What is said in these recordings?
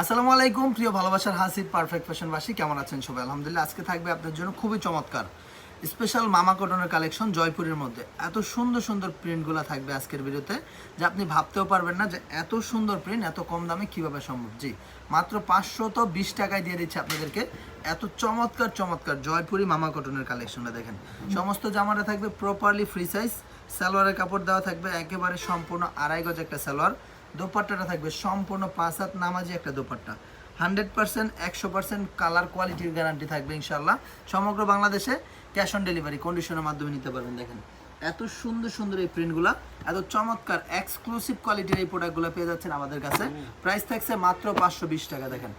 আসসালামু আলাইকুম, প্রিয় ভালোবাসার হাসির পারফেক্ট ফ্যাশনবাসী কেমন আছেন সবাই? আলহামদুলিল্লাহ, আজকে থাকবে আপনার জন্য খুবই চমৎকার। স্পেশাল মামা কটনের কালেকশন জয়পুরের মধ্যে। এত সুন্দর সুন্দর প্রিন্টগুলো থাকবে আজকের ভিডিওতে, যে আপনি ভাবতেও পারবেন না যে এত সুন্দর প্রিন্ট এত কম দামে কীভাবে সম্ভব। জি, মাত্র পাঁচশো তো বিশ টাকায় দিয়ে দিচ্ছে আপনাদেরকে এত চমৎকার চমৎকার জয়পুরি মামা কটনের কালেকশনটা দেখেন। সমস্ত জামাটা থাকবে প্রপারলি ফ্রি সাইজ সালোয়ারের কাপড় দেওয়া থাকবে, একেবারে সম্পূর্ণ আড়াই গজ একটা সালোয়ার। দোপাট্টাটা থাকবে সম্পূর্ণ পাঁচ হাত নামাজি একটা দোপাট্টা। হান্ড্রেড পার্সেন্ট, একশো পার্সেন্ট কালার কোয়ালিটির গ্যারান্টি থাকবে ইনশাল্লাহ সমগ্র বাংলাদেশে ক্যাশ অন ডেলিভারি কন্ডিশনের মাধ্যমে নিতে পারবেন, দেখেন। এত সুন্দর সুন্দর এই প্রিন্টগুলো এত চমৎকার এক্সক্লুসিভ কোয়ালিটির এই প্রোডাক্টগুলো পেয়ে যাচ্ছেন আমাদের কাছে। প্রাইস থাকছে মাত্র পাঁচশো বিশ টাকা, দেখেন।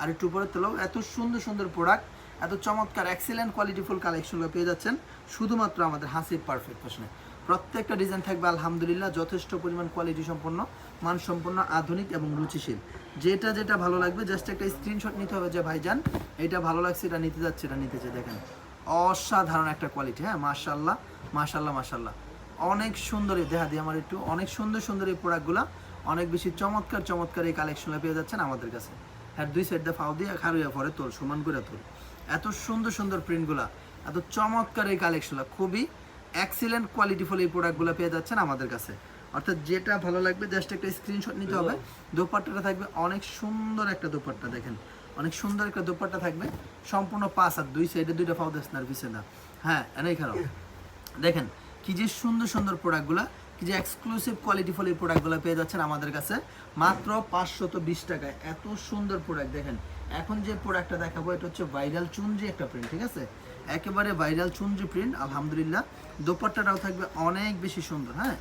আর একটু উপরে তোলো, এত সুন্দর সুন্দর প্রোডাক্ট এত চমৎকার এক্সিলেন্ট কোয়ালিটিফুল কালেকশনগুলো পেয়ে যাচ্ছেন শুধুমাত্র আমাদের হাসির পারফেক্ট ফ্যাশনে প্রত্যেকটা ডিজাইন থাকবে, আলহামদুলিল্লাহ, যথেষ্ট পরিমাণ কোয়ালিটি সম্পন্ন মানসম্পন্ন, আধুনিক এবং রুচিশীল। যেটা যেটা ভালো লাগবে জাস্ট একটা স্ক্রিনশট নিতে হবে যে, ভাইজান, এটা ভালো লাগছে, এটা নিতে যাচ্ছে, এটা নিতে চাই। দেখেন, অসাধারণ একটা কোয়ালিটি হ্যাঁ? মাশাল্লাহ মাশাল্লাহ মাশাল্লাহ অনেক সুন্দর এই দেখা দিই আমার একটু, অনেক সুন্দর সুন্দর এই প্রোডাক্টগুলো অনেক বেশি চমৎকার চমৎকার এই কালেকশনগুলো পেয়ে যাচ্ছেন আমাদের কাছে। হ্যাঁ দুই সাইড দিয়ে ফাও দিয়ে খারুইয়া পরে তোর সমান করে তোর এত সুন্দর সুন্দর প্রিন্টগুলা এত চমৎকার এই কালেকশনগুলো খুবই এক্সিলেন্ট কোয়ালিটিফুল এই প্রোডাক্টগুলো পেয়ে যাচ্ছেন আমাদের কাছে। অর্থাৎ যেটা ভালো লাগবে জাস্ট একটা স্ক্রিনশট নিতে হবে। দোপাট্টাটা থাকবে অনেক সুন্দর একটা দোপাট্টা দেখেন। অনেক সুন্দর একটা দোপাট্টা থাকবে সম্পূর্ণ পাঁচ আর দুই সাইডে দুইটা ফাউ দেশনার পিছনে না। হ্যাঁ এনেই খারাপ। দেখেন কি যে সুন্দর সুন্দর প্রোডাক্টগুলো কি যে এক্সক্লুসিভ কোয়ালিটিফুল এই প্রোডাক্টগুলো পেয়ে যাচ্ছেন আমাদের কাছে। মাত্র পাঁচশত বিশ টাকায়। এত সুন্দর প্রোডাক্ট দেখেন। এখন যে প্রোডাক্টটা দেখাবো এটা হচ্ছে ভাইরাল চুনজি একটা প্রিন্ট ঠিক আছে? একেবারে ভাইরাল চুনজি প্রিন্ট আলহামদুলিল্লাহ। দোপাট্টাটাও থাকবে অনেক বেশি সুন্দর হ্যাঁ?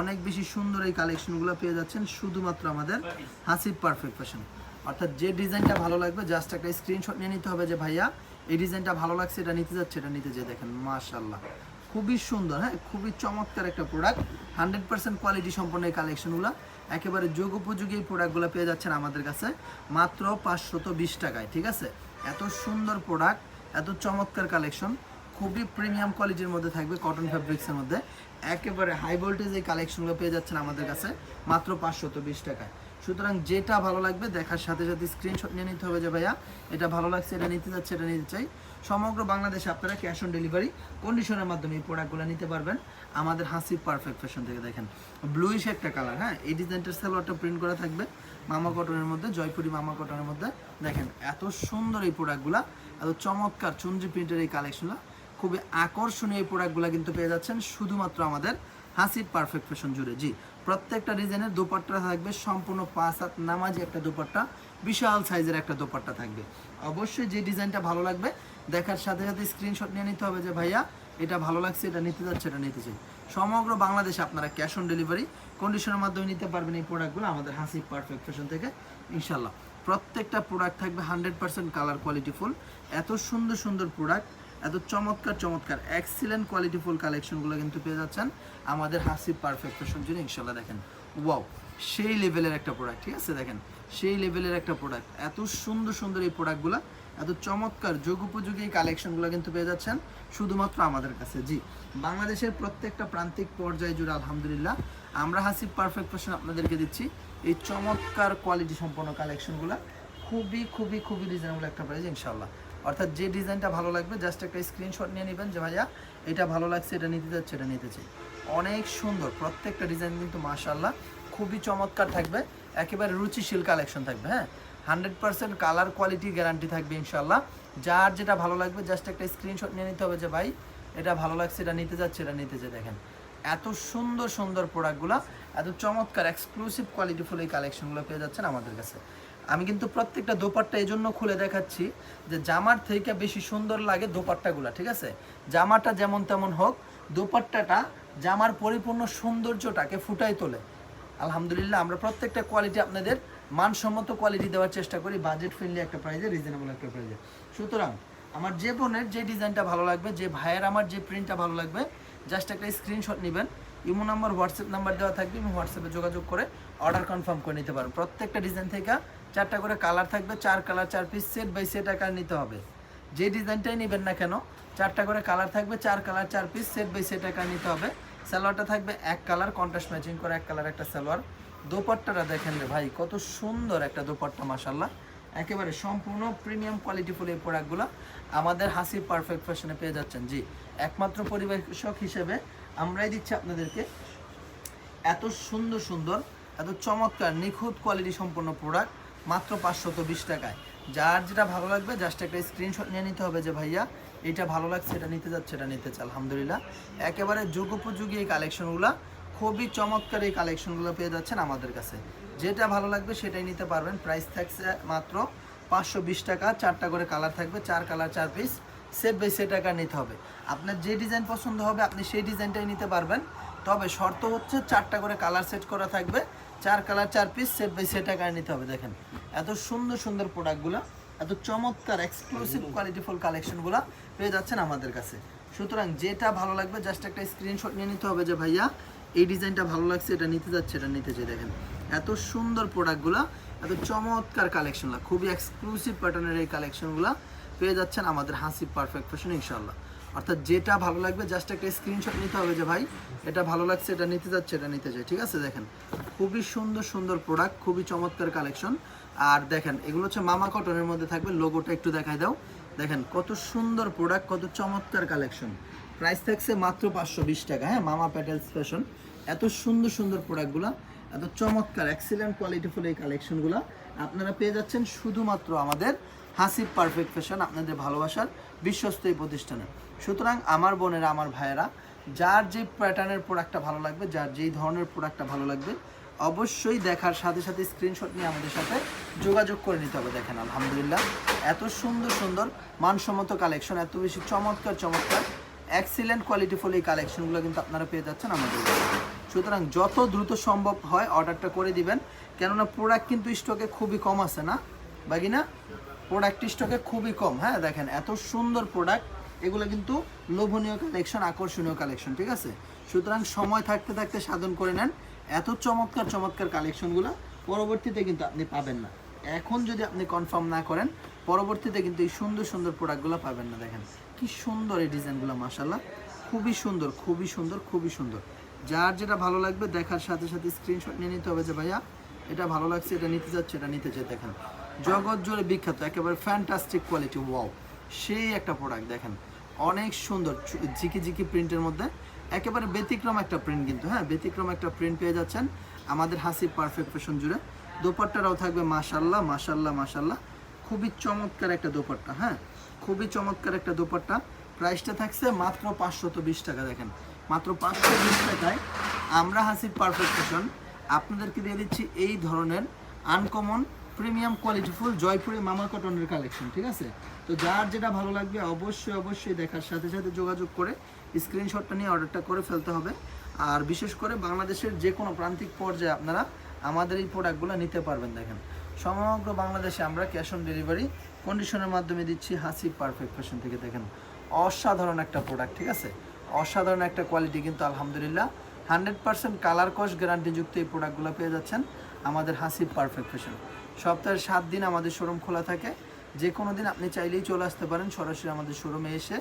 অনেক বেশি সুন্দর এই কালেকশনগুলো পেয়ে যাচ্ছেন শুধুমাত্র আমাদের হাসিব পারফেক্ট ফ্যাশন অর্থাৎ যে ডিজাইনটা ভালো লাগবে জাস্ট একটা স্ক্রিনশট নিয়ে নিতে হবে যে, ভাইয়া, এই ডিজাইনটা ভালো লাগছে, এটা নিতে যাচ্ছে, এটা নিতে যে দেখেন মাশাল্লাহ খুবই সুন্দর হ্যাঁ খুবই চমৎকার একটা প্রোডাক্ট হান্ড্রেড পার্সেন্ট কোয়ালিটি সম্পন্ন এই কালেকশনগুলো একেবারে যোগ উপযোগী এই প্রোডাক্টগুলো পেয়ে যাচ্ছেন আমাদের কাছে, মাত্র পাঁচশত বিশ টাকায়, ঠিক আছে? এত সুন্দর প্রোডাক্ট এত চমৎকার কালেকশন খুবই প্রিমিয়াম কোয়ালিটির মধ্যে থাকবে কটন ফ্যাব্রিক্সের মধ্যে। একেবারে হাই ভোল্টেজ এই কালেকশনগুলো পেয়ে যাচ্ছেন আমাদের কাছে, মাত্র পাঁচশত বিশ টাকায়। সুতরাং যেটা ভালো লাগবে, দেখার সাথে সাথে স্ক্রিনশট নিয়ে নিতে হবে যে ভাইয়া, এটা ভালো লাগছে, এটা নিতে যাচ্ছে, এটা নিতে চাই। সমগ্র বাংলাদেশে আপনারা ক্যাশ অন ডেলিভারি কন্ডিশনের মাধ্যমে এই প্রোডাক্টগুলো নিতে পারবেন। আমাদের হাসি পারফেক্ট ফ্যাশন থেকে দেখেন। ব্লুইশ একটা কালার হ্যাঁ? এই ডিজাইনটার সালোয়ারটা প্রিন্ট করা থাকবে মামা কটনের মধ্যে, জয়পুরি মামা কটনের মধ্যে। দেখেন, এত সুন্দর এই প্রোডাক্টগুলো এত চমৎকার চুনজি প্রিন্টের এই কালেকশনগুলো খুবই আকর্ষণীয় প্রোডাক্টগুলো কিন্তু পেয়ে যাচ্ছেন শুধুমাত্র আমাদের হাসিব পারফেক্ট ফ্যাশন জুড়ে। জি, প্রত্যেকটা ডিজাইনের দোপাট্টা থাকবে, সম্পূর্ণ পাঁচ হাত নামাজি একটা দোপাট্টা, বিশাল সাইজের একটা দোপাট্টা থাকবে। অবশ্যই যে ডিজাইনটা ভালো লাগবে, দেখার সাথে সাথে স্ক্রিনশট নিয়ে নিতে হবে যে, ভাইয়া, এটা ভালো লাগছে, এটা নিতে যাচ্ছে, এটা নিতে চাই। সমগ্র বাংলাদেশে আপনারা ক্যাশ অন ডেলিভারি কন্ডিশনের মাধ্যমে নিতে পারবেন এই প্রোডাক্টগুলো আমাদের হাসিব পারফেক্ট ফ্যাশন থেকে ইনশাল্লাহ প্রত্যেকটা প্রোডাক্ট থাকবে হান্ড্রেড পার্সেন্ট কালার কোয়ালিটিফুল এত সুন্দর সুন্দর প্রোডাক্ট এত চমৎকার চমৎকার এক্সিলেন্ট কোয়ালিটিফুল কালেকশনগুলো কিন্তু পেয়ে যাচ্ছেন আমাদের হাসিব পারফেক্ট জন্য ইনশাল্লাহ দেখেন। ওয়াও সেই লেভেলের একটা প্রোডাক্ট ঠিক আছে? দেখেন, সেই লেভেলের একটা প্রোডাক্ট এত সুন্দর সুন্দর এই প্রোডাক্টগুলো এত চমৎকার যোগ উপযোগী এই কালেকশনগুলো কিন্তু পেয়ে যাচ্ছেন শুধুমাত্র আমাদের কাছে। জি, বাংলাদেশের প্রত্যেকটা প্রান্তিক পর্যায়ে জুড়ে আলহামদুলিল্লাহ আমরা হাসিব পারফেক্ট ফ্যাশন আপনাদেরকে দিচ্ছি। এই চমৎকার কোয়ালিটি সম্পন্ন কালেকশনগুলো খুবই খুবই খুবই রিজনেবল একটা প্রাইস ইনশাল্লাহ অর্থাৎ যে ডিজাইনটা ভালো লাগবে জাস্ট একটা স্ক্রিনশট নিয়ে নেবেন যে, ভাইয়া, এটা ভালো লাগছে, এটা নিতে যাচ্ছে এটা নিতে চাই। অনেক সুন্দর, প্রত্যেকটা ডিজাইন কিন্তু মাশাল্লাহ খুবই চমৎকার থাকবে, একেবারে রুচিশীল কালেকশন থাকবে হ্যাঁ? Hundred percent colour quality guarantee থাকবে ইনশাল্লাহ যার যেটা ভালো লাগবে জাস্ট একটা স্ক্রিনশট নিয়ে নিতে হবে যে, ভাই, এটা ভালো লাগছে, এটা নিতে যাচ্ছে এটা নিতে চাই। দেখেন, এত সুন্দর সুন্দর প্রোডাক্টগুলো এত চমৎকার এক্সক্লুসিভ কোয়ালিটিফুল এই কালেকশনগুলো পেয়ে যাচ্ছেন আমাদের কাছে। আমি কিন্তু প্রত্যেকটা দোপাট্টা এই জন্য খুলে দেখাচ্ছি যে জামার থেকে বেশি সুন্দর লাগে দোপাট্টাগুলো, ঠিক আছে? জামাটা যেমন তেমন হোক, দোপাট্টাটা জামার পরিপূর্ণ সৌন্দর্যটাকে ফুটাই তোলে। আলহামদুলিল্লাহ, আমরা প্রত্যেকটা কোয়ালিটি আপনাদের মানসম্মত কোয়ালিটি দেওয়ার চেষ্টা করি বাজেট ফ্রেন্ডলি একটা প্রাইজে রিজনেবল একটা প্রাইজে সুতরাং, আমার যে বোনের যে ডিজাইনটা ভালো লাগবে, যে ভাইয়ের আমার যে প্রিন্টটা ভালো লাগবে জাস্ট একটা স্ক্রিনশট নেবেন। ইমো নাম্বার হোয়াটসঅ্যাপ নাম্বার দেওয়া থাকবে, আমি হোয়াটসঅ্যাপে যোগাযোগ করে অর্ডার কনফার্ম করে নিতে পারবেন প্রত্যেকটা ডিজাইন থেকে চারটা করে কালার থাকবে, চার কালার, চার পিস সেট বাই সেট আকার নিতে হবে। যে ডিজাইনটাই নেবেন না কেন, চারটা করে কালার থাকবে, চার কালার, চার পিস সেট বাই সেট আকার নিতে হবে। সালোয়ারটা থাকবে এক কালার কন্ট্রাস্ট ম্যাচিং করে এক কালার একটা সালোয়ার। দোপাট্টাটা দেখেন রে ভাই, কত সুন্দর একটা দোপাট্টা মাসাল্লাহ একেবারে সম্পূর্ণ প্রিমিয়াম কোয়ালিটিফুল এই প্রোডাক্টগুলো আমাদের হাসি পারফেক্ট ফ্যাশনে পেয়ে যাচ্ছেন। জি, একমাত্র পরিবেশক হিসেবে আমরাই দিচ্ছি আপনাদেরকে এত সুন্দর সুন্দর, এত চমৎকার, নিখুঁত কোয়ালিটি সম্পন্ন প্রোডাক্ট মাত্র পাঁচশত বিশ টাকায়। যার যেটা ভালো লাগবে জাস্ট একটা স্ক্রিনশট নিয়ে নিতে হবে যে, ভাইয়া, এটা ভালো লাগছে, এটা নিতে যাচ্ছে, এটা নিতে চাল আলহামদুলিল্লাহ। একেবারে যুগোপযোগী এই কালেকশনগুলো খুবই চমৎকার এই কালেকশনগুলো পেয়ে যাচ্ছেন আমাদের কাছে। যেটা ভালো লাগবে, সেটাই নিতে পারবেন। প্রাইস থাকছে মাত্র পাঁচশো বিশ টাকা, চারটা করে কালার থাকবে, চার কালার চার পিস সেট বাই সেট টাকা নিতে হবে। আপনার যে ডিজাইন পছন্দ হবে, আপনি সেই ডিজাইনটাই নিতে পারবেন। তবে শর্ত হচ্ছে, চারটা করে কালার সেট করা থাকবে। চার কালার, চার পিস সেট বাই সেট টাকা নিতে হবে, দেখেন। এত সুন্দর সুন্দর প্রোডাক্টগুলো, এত চমৎকার এক্সক্লুসিভ কোয়ালিটিফুল কালেকশনগুলো পেয়ে যাচ্ছেন আমাদের কাছে। সুতরাং যেটা ভালো লাগবে জাস্ট একটা স্ক্রিনশট নিয়ে নিতে হবে যে, ভাইয়া, এই ডিজাইনটা ভালো লাগছে, এটা নিতে যাচ্ছে, এটা নিতে চাই দেখেন, এত সুন্দর প্রোডাক্টগুলো, এত চমৎকার কালেকশনগুলো খুবই এক্সক্লুসিভ প্যাটার্নের এই কালেকশনগুলো পেয়ে যাচ্ছেন আমাদের হাসি পারফেক্ট ফ্যাশন ইনশাল্লাহ অর্থাৎ যেটা ভালো লাগবে জাস্ট একটা স্ক্রিনশট নিতে হবে যে, ভাই, এটা ভালো লাগছে, এটা নিতে যাচ্ছে, এটা নিতে চাই ঠিক আছে, দেখেন। খুবই সুন্দর সুন্দর প্রোডাক্ট খুবই চমৎকার কালেকশন আর দেখেন, এগুলো হচ্ছে মামা কটনের মধ্যে থাকবে লোগোটা একটু দেখাই দাও। দেখেন, কত সুন্দর প্রোডাক্ট কত চমৎকার কালেকশন প্রাইস থাকছে মাত্র পাঁচশো বিশ টাকা হ্যাঁ মামা প্যাটেলস ফ্যাশন এত সুন্দর সুন্দর প্রোডাক্টগুলো এত চমৎকার এক্সিলেন্ট কোয়ালিটিফুল এই কালেকশনগুলো আপনারা পেয়ে যাচ্ছেন শুধুমাত্র আমাদের হাসিব পারফেক্ট ফ্যাশন আপনাদের ভালোবাসার বিশ্বস্ত এই প্রতিষ্ঠানে। সুতরাং আমার বোনেরা, আমার ভাইয়েরা, যার যে প্যাটার্নের প্রোডাক্টটা ভালো লাগবে, যার যেই ধরনের প্রোডাক্টটা ভালো লাগবে অবশ্যই দেখার সাথে সাথে স্ক্রিনশট নিয়ে আমাদের সাথে যোগাযোগ করে নিতে হবে, দেখেন, আলহামদুলিল্লাহ। এত সুন্দর সুন্দর, মানসম্মত কালেকশন এত বেশি চমৎকার চমৎকার এক্সিলেন্ট কোয়ালিটিফুল এই কালেকশনগুলো কিন্তু আপনারা পেয়ে যাচ্ছেন আমাদের সুতরাং যত দ্রুত সম্ভব হয় অর্ডারটা করে দিবেন, কেননা প্রোডাক্ট কিন্তু স্টকে খুবই কম আছে না? বাকি না প্রোডাক্ট স্টকে খুবই কম হ্যাঁ দেখেন, এত সুন্দর প্রোডাক্ট এগুলো কিন্তু লোভনীয় কালেকশন আকর্ষণীয় কালেকশন ঠিক আছে? সুতরাং সময় থাকতে থাকতে সাধন করে নেন। এত চমৎকার চমৎকার কালেকশনগুলো পরবর্তীতে কিন্তু আপনি পাবেন না। এখন যদি আপনি কনফার্ম না করেন, পরবর্তীতে কিন্তু এই সুন্দর সুন্দর প্রোডাক্টগুলো পাবেন না। দেখেন, কি সুন্দর এই ডিজাইনগুলো মাসাল্লাহ খুবই সুন্দর খুবই সুন্দর খুবই সুন্দর। যার যেটা ভালো লাগবে, দেখার সাথে সাথে স্ক্রিনশট নিয়ে নিতে হবে যে, ভাইয়া, এটা ভালো লাগছে, এটা নিতে যাচ্ছে, এটা নিতে চাই দেখেন, জগৎ জুড়ে বিখ্যাত, একেবারে ফ্যান্টাস্টিক কোয়ালিটি ওয়াও সেই একটা প্রোডাক্ট দেখেন, অনেক সুন্দর জিকি জিকি প্রিন্টের মধ্যে একেবারে ব্যতিক্রম একটা প্রিন্ট কিন্তু হ্যাঁ? ব্যতিক্রম একটা প্রিন্ট পেয়ে যাচ্ছেন। আমাদের হাসি পারফেক্ট ফ্যাশন জুড়ে। দোপাট্টারাও থাকবে মাশাল্লাহ মাশাল্লাহ মাশাল্লাহ খুবই চমৎকার একটা দোপাট্টা হ্যাঁ? খুবই চমৎকার একটা দোপাট্টা। প্রাইসটা থাকছে মাত্র পাঁচশত বিশ টাকা, দেখেন। মাত্র পাঁচশো বিশ টাকায় আমরা হাসির পারফেক্ট ফ্যাশন আপনাদেরকে দিয়ে দিচ্ছি এই ধরনের আনকমন প্রিমিয়াম কোয়ালিটিফুল জয়পুরি মামা কটনের কালেকশন, ঠিক আছে? তো যার যেটা ভালো লাগবে অবশ্যই অবশ্যই দেখার সাথে সাথে যোগাযোগ করে স্ক্রিনশটটা নিয়ে অর্ডারটা করে ফেলতে হবে। আর বিশেষ করে বাংলাদেশের যে কোনো প্রান্তিক পর্যায়ে আপনারা আমাদের এই প্রোডাক্টগুলো নিতে পারবেন, দেখেন। সমগ্র বাংলাদেশে আমরা ক্যাশ অন ডেলিভারি কন্ডিশনের মাধ্যমে দিচ্ছি হাসি পারফেক্ট ফ্যাশন থেকে, দেখেন। অসাধারণ একটা প্রোডাক্ট, ঠিক আছে? অসাধারণ একটা কোয়ালিটি কিন্তু আলহামদুলিল্লাহ। হান্ড্রেড পার্সেন্ট কালার কস গ্যারান্টিযুক্ত এই প্রোডাক্টগুলো পেয়ে যাচ্ছেন আমাদের হাসি পারফেক্ট ফ্যাশন সপ্তাহের সাত দিন আমাদের শোরুম খোলা থাকে। যে কোনো দিন আপনি চাইলেই চলে আসতে পারেন, সরাসরি আমাদের শোরুমে এসে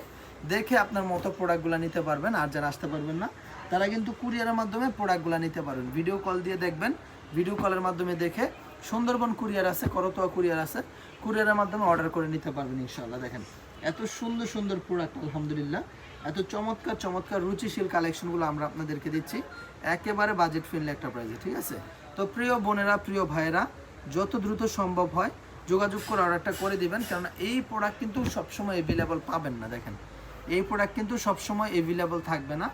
দেখে আপনার মতো প্রোডাক্টগুলো নিতে পারবেন আর যারা আসতে পারবেন না, তারা কিন্তু কুরিয়ারের মাধ্যমে প্রোডাক্টগুলো নিতে পারবেন। ভিডিও কল দিয়ে দেখবেন, ভিডিও কলের মাধ্যমে দেখে সুন্দরবন কুরিয়ার আছে, করতোয়া কুরিয়ার আছে, কুরিয়ারের মাধ্যমে অর্ডার করে নিতে পারবেন ইনশাল্লাহ দেখেন, এত সুন্দর সুন্দর প্রোডাক্ট, আলহামদুলিল্লাহ। এত চমৎকার চমৎকার, রুচিশীল কালেকশনগুলো আমরা আপনাদেরকে দিচ্ছি। একেবারে বাজেট ফ্রেন্ডলি একটা প্রাইজে ঠিক আছে? তো প্রিয় বোনেরা, প্রিয় ভাইয়েরা যত দ্রুত সম্ভব হয়, যোগাযোগ করে অর্ডারটা করে দিবেন। কেননা এই প্রোডাক্ট কিন্তু সবসময় অ্যাভেলেবল পাবেন না, দেখেন। এই প্রোডাক্ট কিন্তু সবসময় অ্যাভেলেবল থাকবে না।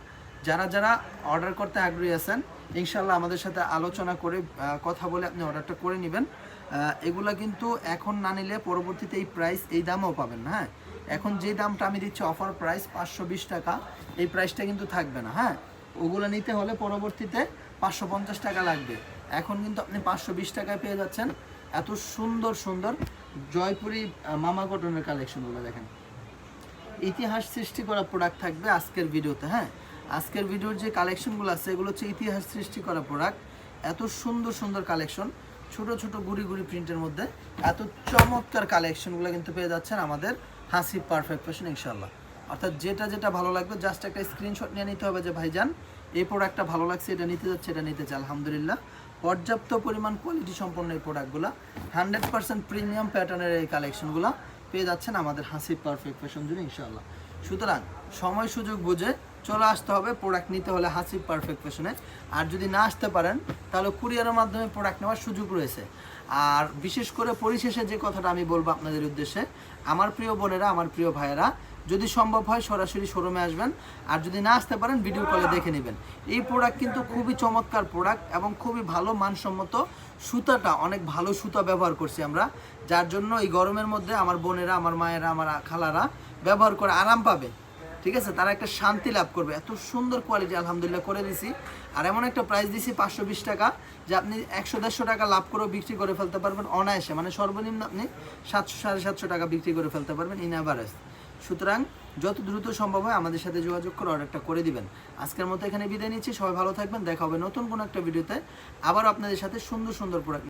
যারা যারা অর্ডার করতে আগ্রহী আছেন ইনশাল্লাহ আমাদের সাথে আলোচনা করে কথা বলে আপনি অর্ডারটা করে নেবেন। এগুলা কিন্তু এখন না নিলে পরবর্তীতে এই প্রাইস এই দামও পাবেন না হ্যাঁ? এখন যে দামটা আমি দিচ্ছি অফার প্রাইস পাঁচশো বিশ টাকা, এই প্রাইসটা কিন্তু থাকবে না হ্যাঁ? ওগুলো নিতে হলে পরবর্তীতে পাঁচশো পঞ্চাশ টাকা লাগবে। এখন কিন্তু আপনি পাঁচশো বিশ টাকায় পেয়ে যাচ্ছেন। এত সুন্দর সুন্দর জয়পুরি মামা কটনের কালেকশনগুলো দেখেন। ইতিহাস সৃষ্টি করা প্রোডাক্ট থাকবে আজকের ভিডিওতে হ্যাঁ? আজকের ভিডিওর যে কালেকশনগুলো আছে, এগুলো হচ্ছে ইতিহাস সৃষ্টি করা প্রোডাক্ট এত সুন্দর সুন্দর কালেকশন ছোট ছোট গুড়ি গুড়ি প্রিন্টের মধ্যে। এত চমৎকার কালেকশনগুলো কিন্তু পেয়ে যাচ্ছেন আমাদের হাসি পারফেক্ট ফ্যাশন ইনশাল্লাহ অর্থাৎ যেটা যেটা ভালো লাগবে জাস্ট একটা স্ক্রিনশট নিয়ে নিতে হবে যে, ভাইজান, এই প্রোডাক্টটা ভালো লাগছে, এটা নিতে যাচ্ছে, এটা নিতে চাই, আলহামদুলিল্লাহ। পর্যাপ্ত পরিমাণ কোয়ালিটি সম্পন্ন এই প্রোডাক্টগুলো হান্ড্রেড পার্সেন্ট প্রিমিয়াম প্যাটার্নের এই কালেকশনগুলো পেয়ে যাচ্ছেন আমাদের হাসি পারফেক্ট ফ্যাশন জুড়ে, ইনশাআল্লাহ। সুতরাং সময় সুযোগ বুঝে চলে আসতে হবে প্রোডাক্ট নিতে হলে হাসিব পারফেক্ট ফ্যাশনে আর যদি না আসতে পারেন, তাহলে কুরিয়ারের মাধ্যমে প্রোডাক্ট নেওয়ার সুযোগ রয়েছে। আর বিশেষ করে পরিশেষে যে কথাটা আমি বলব আপনাদের উদ্দেশ্যে, আমার প্রিয় বোনেরা, আমার প্রিয় ভাইয়েরা, যদি সম্ভব হয় সরাসরি শোরুমে আসবেন। আর যদি না আসতে পারেন ভিডিও কলে দেখে নেবেন। এই প্রোডাক্ট কিন্তু খুবই চমৎকার প্রোডাক্ট এবং খুবই ভালো মানসম্মত সুতাটা, অনেক ভালো সুতা ব্যবহার করছি আমরা। যার জন্য এই গরমের মধ্যে আমার বোনেরা, আমার মায়েরা, আমার খালারা ব্যবহার করে আরাম পাবে। ঠিক আছে? তারা একটা শান্তি লাভ করবে। এত সুন্দর কোয়ালিটি আলহামদুলিল্লাহ করে দিছি। আর এমন একটা প্রাইস দিছি পাঁচশো বিশ টাকা, যে আপনি একশো দেড়শো টাকা লাভ করেও বিক্রি করে ফেলতে পারবেন অনায়াসে। মানে সর্বনিম্ন আপনি সাতশো, সাড়ে সাতশো টাকা বিক্রি করে ফেলতে পারবেন ইন অ্যাভারেজ সুতরাং যত দ্রুত সম্ভব হয় আমাদের সাথে যোগাযোগ করে অর্ডারটা করে দিবেন। আজকের মতো এখানে বিদায় নিচ্ছি। সবাই ভালো থাকবেন। দেখা হবে নতুন কোনো একটা ভিডিওতে আবার আপনাদের সাথে সুন্দর সুন্দর প্রোডাক্ট